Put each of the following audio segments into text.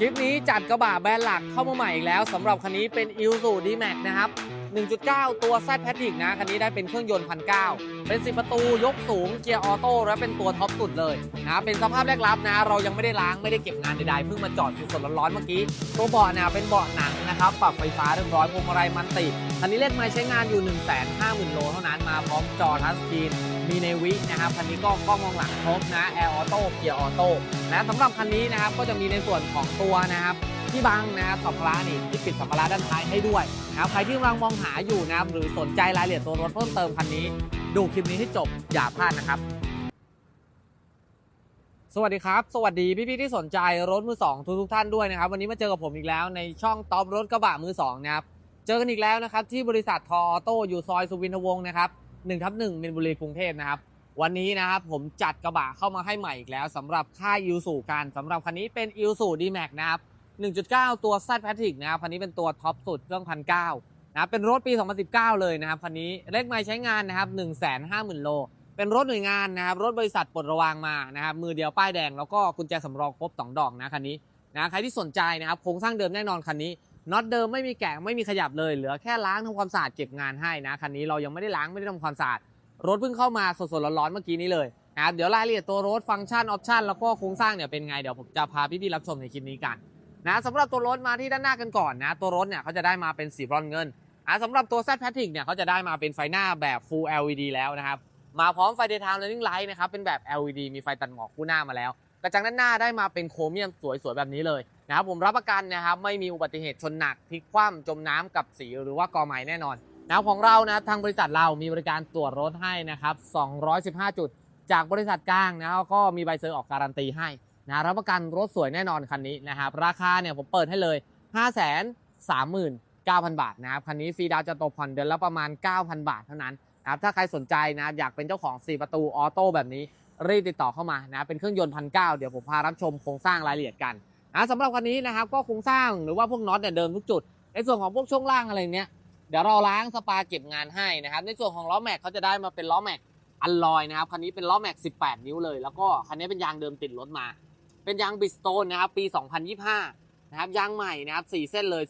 คลิปนี้จัดกระบะแบรนด์หลักเข้ามาใหม่อีกแล้วสำหรับคันนี้เป็น i l s u d m a x นะครับ 1.9 ตัว Z p a t r i c นะ คันนี้ได้เป็นเครื่องยนต์พันเเป็น 10 ประตูยกสูงเกียร์ออโต้และเป็นตัวท็อปสุดเลยนะเป็นสภาพแรกรับนะ เรายังไม่ได้ล้างไม่ได้เก็บงานใดๆเพิ่งมาจอดสดๆร้อนๆเมื่อกี้ ตัวเบาะนี่ยเป็นเบาะหนังนะครับปรับไฟฟ้าเรียบร้อยพวงมาลัยมันติคันนี้เลขไม้ใช้งานอยู่ 1 5 0 0 0 0โลเท่านั้นมาพร้อมจอทัชสกรีน มีในวินะครับคันนี้ก็กล้องมองหลังครบนะแอร์ออโต้เกียร์ออโต้นะสำหรับคันนี้นะครับก็จะมีในส่วนของตัวนะครับที่บังนะครับสัมภาระนี่ที่ปิดสัมภาระด้านท้ายให้ด้วยนะครับใครที่กำลังมองหาอยู่นะครับหรือสนใจรายละเอียดตัวรถเพิ่มเติมคันนี้ ดูคลิปนี้ให้จบอย่าพลาดนะครับ สวัสดีครับ สวัสดีพี่ๆที่สนใจรถมือสองทุกทุกๆท่านด้วยนะครับวันนี้มาเจอกับผมอีกแล้วในช่องต็อปรถกระบะมือสองนะครับเจอกันอีกแล้วนะครับที่บริษัททออโต้อยู่ซอยสุวินทวงศ์นะครับ 1ทับ1มินบุรีกรุงเทพนะครับ วันนี้นะครับผมจัดกระบะเข้ามาให้ใหม่อีกแล้วสำหรับค่ายอิวสูกันสำหรับคันนี้เป็นอิวสูดีแม็กนะครับ 1.9 ตัว Z p a t r i c นะครับ คันนี้เป็นตัวท็อปสุดเครื่องพันเนะครับเป็นรถปี 2019 เลยนะครับคันนี้เลขไม้ใช้งานนะครับ150,000 โล เป็นรถหน่วยงานนะครับรถบริษัทปลดระวางมานะครับมือเดียวป้ายแดงแล้วก็กุญแจสำรองครบ 2 ดอกนะคันนี้นะใครที่สนใจนะครับโครงสร้างเดิมแน่นอนคันนี้ น็อตเดิมไม่มีแกะไม่มีขยับเลยเหลือแค่ล้างทำความสะอาดเก็บงานให้นะคันนี้เรายังไม่ได้ล้างไม่ได้ทำความสะอาดรถเพิ่งเข้ามาสดๆร้อนๆเมื่อกี้นี้เลยนะครับเดี๋ยวรายละเอียดตัวรถฟังก์ชันออปชันแล้วก็โครงสร้างเนี่ยเป็นไงเดี๋ยวผมจะพาพี่ๆรับชมในคลิปนี้กันนะสำหรับตัวรถมาที่ด้านหน้ากันก่อนนะตัวรถเนี่ยเขาจะได้มาเป็นสีบรอนเงินอะสำหรับตัว Z p a t r i c เนี่ยเขาจะได้มาเป็นไฟหน้าแบบ Full LED แล้วนะครับมาพร้อมไฟ Daytime Running Light นะครับเป็นแบบ LED มีไฟตัดหมอกคู่หน้ามาแล้ว กระจังด้านหน้าได้มาเป็นโครเมียมสวยๆแบบนี้เลยนะครับผมรับประกันนะครับไม่มีอุบัติเหตุชนหนักพลิกคว่ำจมน้ำกับสีหรือว่ากอไม้แน่นอนนะของเรานะทางบริษัทเรามีบริการตรวจรถให้นะครับ 215 จุด จากบริษัทกลางนะครับก็มีใบเซอร์ออกการันตีให้นะรับประกันรถสวยแน่นอนคันนี้นะครับราคาเนี่ยผมเปิดให้เลย 5 3 9 0 0 0 บาทนะครับคันนี้ฟรีดาวน์จะตกผ่อนเดือนละประมาณ 9,000 บาทเท่านั้นนะครับถ้าใครสนใจนะครับอยากเป็นเจ้าของ 4 ประตูออโต้แบบนี้ รีบติดต่อเข้ามานะเป็นเครื่องยนต์พันเเดี๋ยวผมพารับชมโครงสร้างรายละเอียดกันนะสำหรับคันนี้นะครับก็โครงสร้างหรือว่าพวกน็อตเนี่ยเดิมทุกจุด ในส่วนของพวกช่วงล่างอะไรเนี้ยเดี๋ยวเราล้างสปาเก็บงานให้นะครับ ในส่วนของล้อแม็กเขาจะได้มาเป็นล้อแม็กอัลลอยนะครับคันนี้เป็นล้อแม็ก 18 นิ้วเลย แล้วก็คันนี้เป็นยางเดิมติดรถมา เป็นยางบิสโตนนะครับปี 2025 นะครับยางใหม่นะครับ4เส้นเลย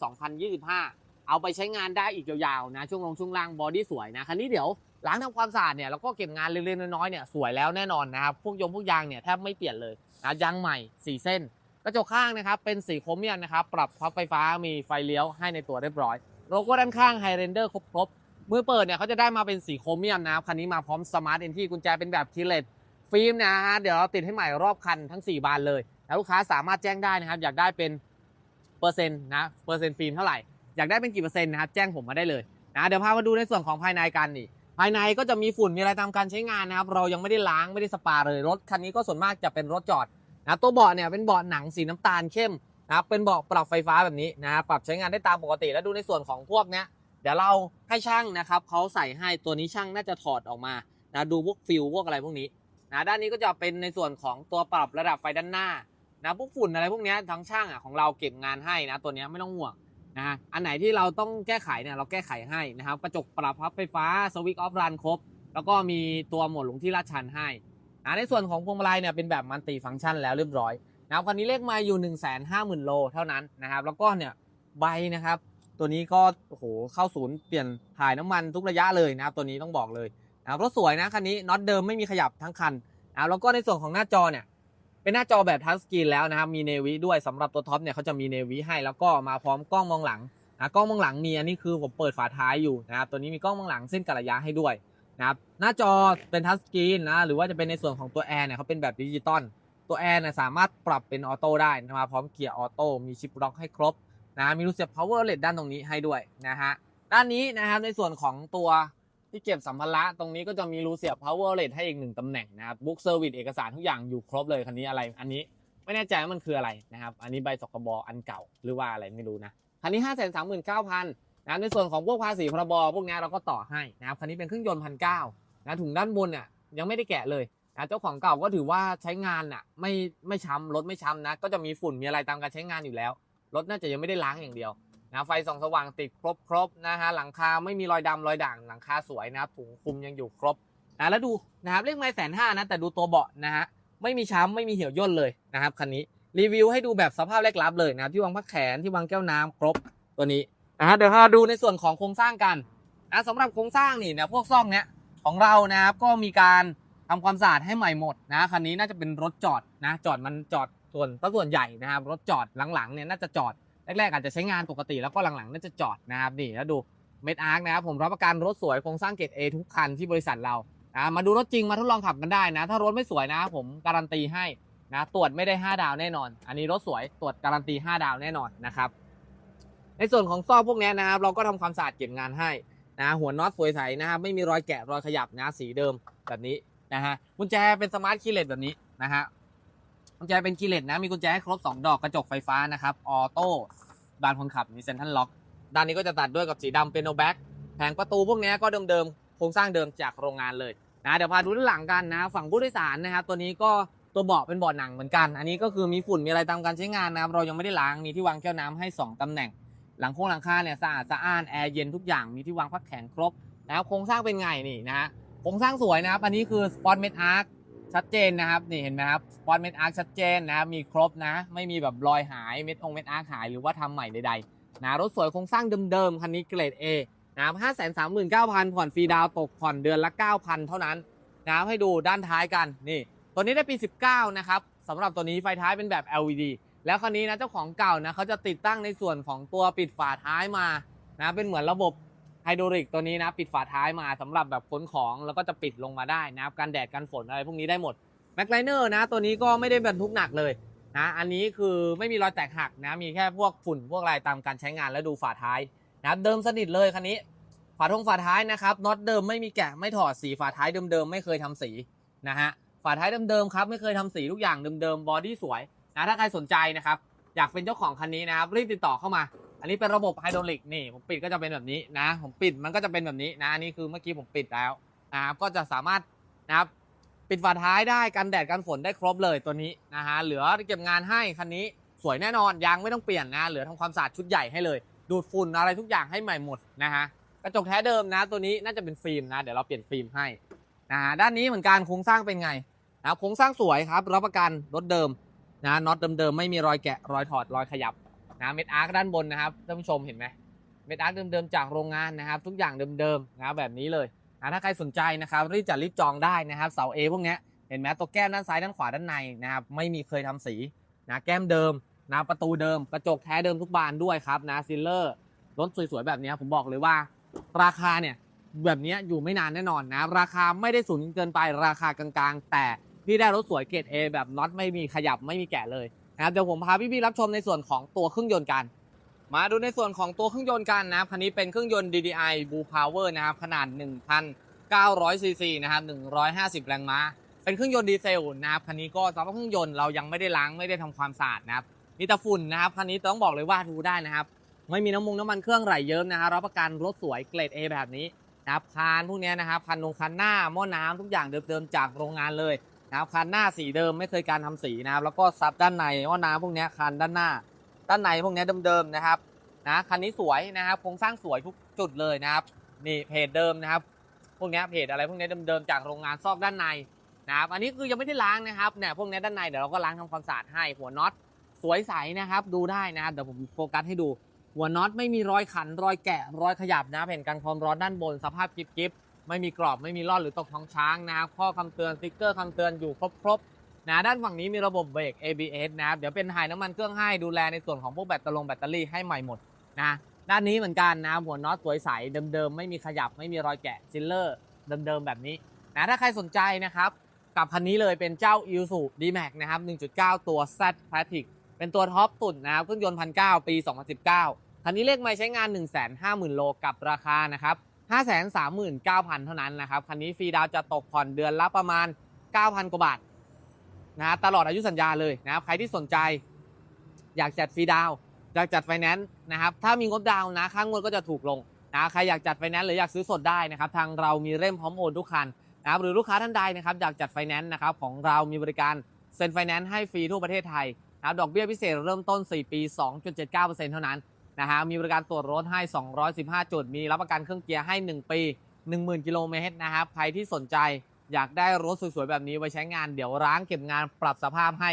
2025 เอาไปใช้งานได้อีกยาวๆนะช่วงลงช่วงล่างบอดี้สวยนะคันนี้เดี๋ยว ล้างทำความสะอาดเนี่ยแล้วก็เก็บงานเล็กๆน้อยๆเนี่ยสวยแล้วแน่นอนนะครับพวกยงพวกยางเนี่ยแทบไม่เปลี่ยนเลยนะยางใหม่ 4 เส้น กระจกข้างนะครับเป็นสีโครเมียมนะครับปรับพับไฟฟ้ามีไฟเลี้ยวให้ในตัวเรียบร้อยโลโก้ด้านข้างไฮเรนเดอร์ครบๆมือเปิดเนี่ยเขาจะได้มาเป็นสีโครเมียมนะครับคันนี้มาพร้อมสมาร์ทเอนที่กุญแจเป็นแบบคีเลตฟิล์มนะฮะเดี๋ยวเราติดให้ใหม่รอบคันทั้ง 4 บานเลย แล้วลูกค้าสามารถแจ้งได้นะครับอยากได้เป็นเปอร์เซ็นต์นะเปอร์เซ็นต์ฟิล์มเท่าไหร่อยากได้เป็นกี่เปอร์เซ็นต์นะครับแจ้งผมมาได้เลยนะเดี๋ยวพามาดูในส่วนของภายในกันนี่ ภายในก็จะมีฝุ่นมีอะไรตามการใช้งานนะครับ เรายังไม่ได้ล้างไม่ได้สปาเลยรถคันนี้ก็ส่วนมากจะเป็นรถจอดนะตัวเบาะเนี่ยเป็นเบาะหนังสีน้ำตาลเข้มนะครับเป็นเบาะปรับไฟฟ้าแบบนี้นะครับปรับใช้งานได้ตามปกติ แล้วดูในส่วนของพวกเนี้ยเดี๋ยวเราให้ช่างนะครับเขาใส่ให้ตัวนี้ช่างน่าจะถอดออกมานะดูพวกฟิลพวกอะไรพวกนี้นะด้านนี้ก็จะเป็นในส่วนของตัวปรับระดับไฟด้านหน้านะพวกฝุ่นอะไรพวกเนี้ยทั้งช่างอะของเราเก็บงานให้นะตัวเนี้ยไม่ต้องห่วง นะฮะอันไหนที่เราต้องแก้ไขเนี่ยเราแก้ไขให้นะครับกระจกปรับพับไฟฟ้าสวิตช์ออฟรันครบ แล้วก็มีตัวโหมดหลงที่ลาดชันให้นะในส่วนของพวงมาลัยเนี่ยเป็นแบบมันติฟังก์ชันแล้วเรียบร้อยนะครับคันนี้เลขมาอยู่ 1 5 0 0 0 0 โลเท่านั้นนะครับแล้วก็เนี่ยใบนะครับ ตัวนี้ก็โอ้โหเข้าศูนย์เปลี่ยนถ่ายน้ำมันทุกระยะเลยนะครับตัวนี้ต้องบอกเลยนะครับรถสวยนะคันนี้น็อตเดิมไม่มีขยับทั้งคันนะแล้วก็ในส่วนของหน้าจอเนี่ย เป็นหน้าจอแบบทัชสกรีนแล้วนะครับ มีเนวิด้วยสำหรับตัวท็อปเนี่ยเขาจะมีเนวิให้แล้วก็มาพร้อมกล้องมองหลังนะกล้องมองหลังมีอันนี้คือผมเปิดฝาท้ายอยู่นะครับตัวนี้มีกล้องมองหลังเส้นกระยะให้ด้วยนะครับหน้าจอเป็นทัชสกรีนนะหรือว่าจะเป็นในส่วนของตัวแอร์เนี่ยเขาเป็นแบบดิจิตอลตัวแอร์เนี่ยสามารถปรับเป็นออโต้ได้นะมาพร้อมเกียร์ออโต้มีชิปล็อกให้ครบนะมีรูเสียบ power outlet ด้านตรงนี้ให้ด้วยนะฮะด้านนี้นะครับในส่วนของตัว ที่เก็บสัมภาระตรงนี้ก็จะมีรูเสียบ power outlet ให้อีกหนึ่งตำแหน่งนะครับบุ๊กเซอร์วิสเอกสารทุกอย่างอยู่ครบเลยคันนี้อะไร อันนี้ไม่แน่ใจว่ามันคืออะไรนะครับ อันนี้ใบสกบอันเก่าหรือว่าอะไรไม่รู้นะคันนี้5 3 9 0 0 0นะในส่วนของพวกภาษีพรบพวกนี้เราก็ต่อให้นะครับคันนี้เป็นเครื่องยนต์พันเก้านะถุงด้านบนเนี่ยยังไม่ได้แกะเลยนะเจ้าของเก่าก็ถือว่าใช้งานน่ะไม่ไม่ช้ำรถไม่ช้ำนะก็จะมีฝุ่นมีอะไรตามการใช้งานอยู่แล้วรถน่าจะยังไม่ได้ล้างอย่างเดียว นะไฟส่องสว่างติดครบครบนะฮะหลังคาไม่มีรอยดำรอยด่างหลังคาสวยนะครับถุงคลุมยังอยู่ครบนะแล้วดูนะครับเลขไม้แสนห้านะแต่ดูตัวเบาะนะฮะไม่มีช้ำไม่มีเหี่ยวย่นเลยนะครับคันนี้รีวิวให้ดูแบบสภาพแรกรับเลยนะครับที่วางพักแขนที่วางแก้วน้ำครบตัวนี้นะฮะเดี๋ยวเราดูในส่วนของโครงสร้างกันนะสำหรับโครงสร้างนี่นะพวกซ่อมเนี้ยของเรานะครับก็มีการทำความสะอาดให้ใหม่หมดนะคันนี้น่าจะเป็นรถจอดนะจอดมันจอดส่วนส่วนใหญ่นะครับรถจอดหลังๆเนี่ยน่าจะจอด แรกๆอาจจะใช้งานปกติแล้วก็หลังๆน่าจะจอดนะครับนี่แล้วดูเมดอาร์คนะครับผมรับประกันรถสวยโครงสร้างเกรด A ทุกคันที่บริษัทเรานะมาดูรถจริงมาทดลองขับกันได้นะ ถ้ารถไม่สวยนะผมการันตีให้นะตรวจไม่ได้ 5 ดาวแน่นอน อันนี้รถสวยตรวจการันตี 5 ดาวแน่นอนนะครับในส่วนของซอกพวกนี้นะครับเราก็ทำความสะอาดเก็บงานให้นะหัวน็อตสวยใสนะครับไม่มีรอยแกะรอยขยับนะสีเดิมแบบนี้นะฮะกุญแจเป็นสมาร์ทคีย์เลสแบบนี้นะฮะ กุญแจเป็นคีเลสนะ มีกุญแจให้ครบ 2 ดอกกระจกไฟฟ้านะครับ ออโต้ บานคนขับ มีเซ็นทรัลล็อก ด้านนี้ก็จะตัดด้วยกับสีดำเป็นโนแบ็กแผงประตูพวกนี้ก็เดิมๆ โครงสร้างเดิมจากโรงงานเลยนะ เดี๋ยวพาดูด้านหลังกันนะ ฝั่งผู้โดยสารนะครับ ตัวนี้ก็ตัวเบาะเป็นเบาะหนังเหมือนกัน อันนี้ก็คือมีฝุ่น มีอะไรตามการใช้งานนะครับ เรายังไม่ได้ล้าง มีที่วางแก้วน้ำให้ 2ตำแหน่ง หลังโค้งหลังคาเนี่ยสะอาดสะอ้าน แอร์เย็นทุกอย่าง มีที่วางพักแขนครบนะครับโครงสร้างเป็นไงนี่นะโครงสร้างสวยนะครับ อันนี้คือสปอตเมดอาร์ค ชัดเจนนะครับ นี่เห็นไหมครับสปอตเมดอาร์คชัดเจนนะครับมีครบนะ ไม่มีแบบรอยหายเม็ดองเม็ดอาร์คหายหรือว่าทำใหม่ใดๆนะรถสวยโครงสร้างเดิมๆ คันนี้เกรด A นะครับห้าแสนสามหมื่นเก้าพันผ่อนฟรีดาวตกผ่อนเดือนละเก้าพันเท่านั้นนะครับให้ดูด้านท้ายกันนี่ตัวนี้ได้ปี 19 นะครับสำหรับตัวนี้ไฟท้ายเป็นแบบ LED แล้วคันนี้นะเจ้าของเก่านะเขาจะติดตั้งในส่วนของตัวปิดฝาท้ายมานะเป็นเหมือนระบบ ไฮดรอลิกตัวนี้นะปิดฝาท้ายมาสำหรับแบบขนของแล้วก็จะปิดลงมาได้นะครับกันแดดกันฝนอะไรพวกนี้ได้หมดแม็กไลเนอร์นะตัวนี้ก็ไม่ได้บรรทุกหนักเลยนะอันนี้คือไม่มีรอยแตกหักนะมีแค่พวกฝุ่นพวกอะไรตามการใช้งานแล้วดูฝาท้ายนะเดิมสนิทเลยคันนี้ ฝาทงฝาท้ายนะครับน็อตเดิมไม่มีแกะไม่ถอดสีฝาท้ายเดิมๆไม่เคยทำสีนะฮะฝาท้ายเดิมๆครับไม่เคยทำสีทุกอย่างเดิมๆบอดี้สวยนะถ้าใครสนใจนะครับอยากเป็นเจ้าของคันนี้นะครับรีบติดต่อเข้ามา อันนี้เป็นระบบไฮดรอลิกนี่ผมปิดก็จะเป็นแบบนี้นะ ผมปิดมันก็จะเป็นแบบนี้นะอันนี่คือเมื่อกี้ผมปิดแล้วนะครับก็จะสามารถนะครับปิดฝาท้ายได้กันแดดกันฝนได้ครบเลยตัวนี้นะฮะเหลือเก็บงานให้คันนี้สวยแน่นอนยางไม่ต้องเปลี่ยนนะเหลือทำความสะอาดชุดใหญ่ให้เลย ดูดฝุ่นอะไรทุกอย่างให้ใหม่หมดนะฮะกระจกแท้เดิมนะ ตัวนี้น่าจะเป็นฟิล์มนะเดี๋ยวเราเปลี่ยนฟิล์มให้นะฮะด้านนี้เหมือนกันโครงสร้างเป็นไงนะโครงสร้างสวยครับรับประกันรถเดิมนะน็อตเดิมๆไม่มีรอยแกะรอยถอดรอยขยับ นะเม็ดอาร์คด้านบนนะครับท่านผู้ชมเห็นไหมเม็ดอาร์คเดิมๆจากโรงงานนะครับ ทุกอย่างเดิมๆนะบแบบนี้เลยนะถ้าใครสนใจนะครับรีบจัดรีบจองได้นะครับเสาเอพวกนี้เห็นไหมตัวแก้มด้านซ้ายด้านขวาด้านในนะครับไม่มีเคยทำสีนะแก้มเดิมนะประตูเดิม กระจกแท้เดิมทุกบานด้วยครับนะซิลเลอร์รถสวยๆแบบนี้ผมบอกเลยว่า ราคาเนี่ยแบบนี้อยู่ไม่นานแน่นอนนะ ราคาไม่ได้สูงเกินไปราคา กลางๆ แต่พี่ได้รถสวยเกรด A แบบน็อตไม่มีขยับไม่มีแกะเลย นะครับเดี๋ยวผมพาพี่ๆรับชมในส่วนของตัวเครื่องยนต์กัน มาดูในส่วนของตัวเครื่องยนต์กันนะครับคันนี้เป็นเครื่องยนต์ DDI Blue Power นะครับขนาด 1,900 ซีซีนะครับ 150 แรงม้า เป็นเครื่องยนต์ดีเซลนะครับคันนี้ก็สำหรับเครื่องยนต์เรายังไม่ได้ล้างไม่ได้ทำความสะอาดนะครับมีแต่ฝุ่นนะครับคันนี้ต้องบอกเลยว่าดูได้นะครับไม่มีน้ำมันน้ำมันเครื่องไหลเยิ้มนะครับรับประกันรถสวยเกรด A แบบนี้นะครับคานพวกนี้นะครับคันนงคันหน้าหม้อน้ำทุกอย่างเดิมๆจากโรงงานเลย นะครับคันหน้าสีเดิมไม่เคยการทำสีนะครับ แล้วก็ซับด้านในว่าน้ำพวกเนี้ยคันด้านหน้า ด้านในพวกเนี้ยเดิมๆนะครับนะคันนี้สวยนะครับโครงสร้างสวยทุกจุดเลยนะครับนี่เพจเดิมนะครับ พวกเนี้ยเพจอะไรพวกเนี้ยเดิมๆจากโรงงานซอกด้านในนะครับอันนี้คือยังไม่ได้ล้างนะครับเนี่ยพวกเนี้ยด้านในเดี๋ยวเราก็ล้างทำความสะอาดให้หัวน็อตสวยใสนะครับ ดูได้นะครับเดี๋ยวผมโฟกัสให้ดู หัวน็อตไม่มีรอยขันรอยแกะรอยขยับนะแผ่นกันความร้อนด้านบนสภาพกิ๊บ ไม่มีกรอบไม่มีรอนหรือตกท้องช้างนะครับข้อคำเตือนสติ๊กเกอร์คำเตือนอยู่ครบๆนะด้านฝั่งนี้มีระบบเบรก ABS นะครับเดี๋ยวเป็นถ่ายน้ำมันเครื่องให้ดูแลในส่วนของพวกแบตเตอรี่แบตเตอรี่ให้ใหม่หมดนะด้านนี้เหมือนกันนะหัวน็อตสวยใสเดิมๆไม่มีขยับไม่มีรอยแกะซิลเลอร์เดิมๆแบบนี้นะถ้าใครสนใจนะครับกับคันนี้เลยเป็นเจ้า i s u D-Max นะครับ 1.9 ตัว Z p l a t i c เป็นตัวท็อปสุดนะครับเครื่องยนต์1,900ปี 2019 คันนี้เลขไม่ใช้งาน 150,000 โลกับราคานะครับ 539,000 เท่านั้นนะครับ คันนี้ฟรีดาวจะตกผ่อนเดือนละประมาณ 9,000 กว่าบาทนะตลอดอายุสัญญาเลยนะครับ ใครที่สนใจ อยากจัดฟรีดาวอยากจัดไฟแนนซ์นะครับ ถ้ามีงบดาวน์นะ ค่างวดก็จะถูกลงนะใครอยากจัดไฟแนนซ์หรืออยากซื้อสดได้นะครับ ทางเรามีเร่มพร้อมโอนทุกคันนะครับหรือลูกค้าท่านใดนะครับอยากจัดไฟแนนซ์นะครับของเรามีบริการเซ็นไฟแนนซ์ให้ฟรีทั่วประเทศไทยนะครับดอกเบี้ยพิเศษเริ่มต้น 4 ปี 2.79%เท่านั้น นะฮะมีบริการตรวจรถให้ 215 จุด มีรับประกันเครื่องเกียร์ให้ 1 ปี 10,000 กิโลเมตรนะครับ ใครที่สนใจอยากได้รถสวยๆ แบบนี้ไว้ใช้งานเดี๋ยวร้างเก็บงานปรับสภาพให้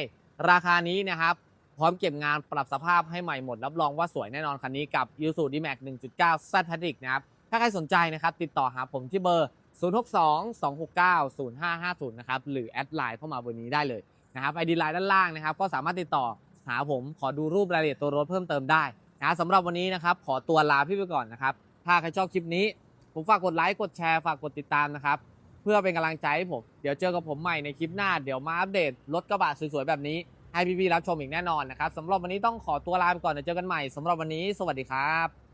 ราคานี้นะครับ พร้อมเก็บงานปรับสภาพให้ใหม่หมด รับรองว่าสวยแน่นอนคันนี้กับ i s u d m a x 1.9 Z p a t r i c นะครับ ถ้าใครสนใจนะครับ ติดต่อหาผมที่เบอร์ 062-269-0550 นะครับ หรือแอดไลน์เข้ามาบนนี้ได้เลยนะครับไอดีไลน์ด้านล่างนะครับ ก็สามารถติดต่อหาผมขอดูรูปรายละเอียดตัวรถเพิ่มเติมได้ นะสำหรับวันนี้นะครับขอตัวลาพี่ไปก่อนนะครับ ถ้าใครชอบคลิปนี้ ผมฝากกดไลค์กดแชร์ฝากกดติดตามนะครับ เพื่อเป็นกำลังใจให้ผม เดี๋ยวเจอกับผมใหม่ในคลิปหน้าเดี๋ยวมาอัปเดตรถกระบะสวยๆแบบนี้ให้พี่ๆรับชมอีกแน่นอนนะครับสำหรับวันนี้ต้องขอตัวลาไปก่อนเดี๋ยวเจอกันใหม่สำหรับวันนี้ สวัสดีครับ